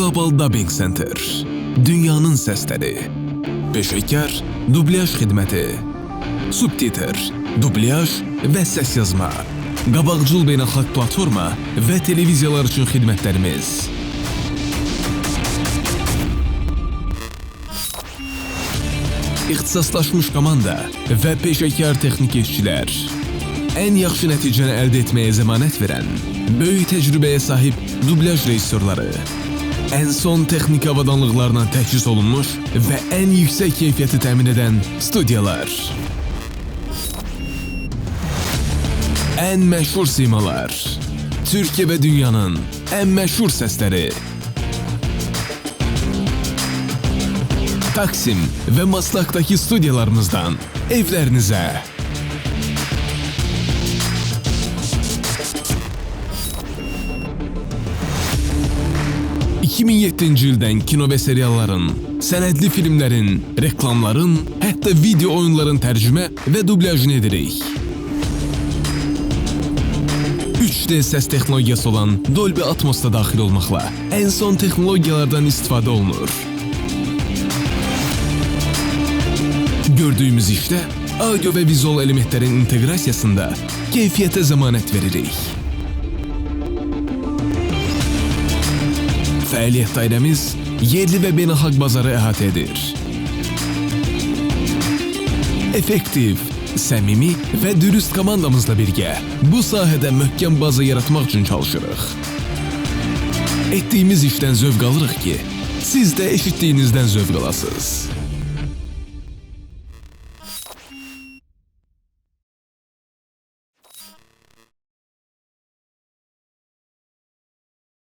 Global Dubbing Center. Dünyanın səsləri. Peşəkar dublyaj xidməti. Subtitr, dublyaj və səs yazma. Qabaqcıl beynəlxalq platforma və televiziyalar üçün xidmətlərimiz. İxtisaslaşmış komanda və peşəkar texnik işçilər. Ən yaxşı nəticəni əldə etməyə zəmanət verən, böyük təcrübəyə sahib dublyaj rejissorları, ən son texniki avadanlıqlarla təchiz olunmuş və ən yüksək keyfiyyəti təmin edən studiyalar. Ən məşhur simalar. Türkiyə və dünyanın ən məşhur səsləri. Taksim və Maslak'dakı studiyalarımızdan evlərinizə. ...2007-ci ildən kino və serialların, sənədli filmlərin, reklamların, hətta video oyunların tərcümə və dublyajını edirik. 3D səs texnologiyası olan Dolby Atmos da daxil olmaqla ən son texnologiyalardan istifadə olunur. Gördüyümüz işdə audio və vizual elementlərin inteqrasiyasında keyfiyyətə zəmanət veririk. Fəaliyyət dairəmiz yerli və beynəlxalq bazarı əhatə edir. Effektiv, səmimi və dürüst komandamızla birgə bu sahədə möhkəm baza yaratmaq üçün çalışırıq. Etdiyimiz işdən zövq alırıq ki, siz də eşitdiyinizdən zövq alasınız.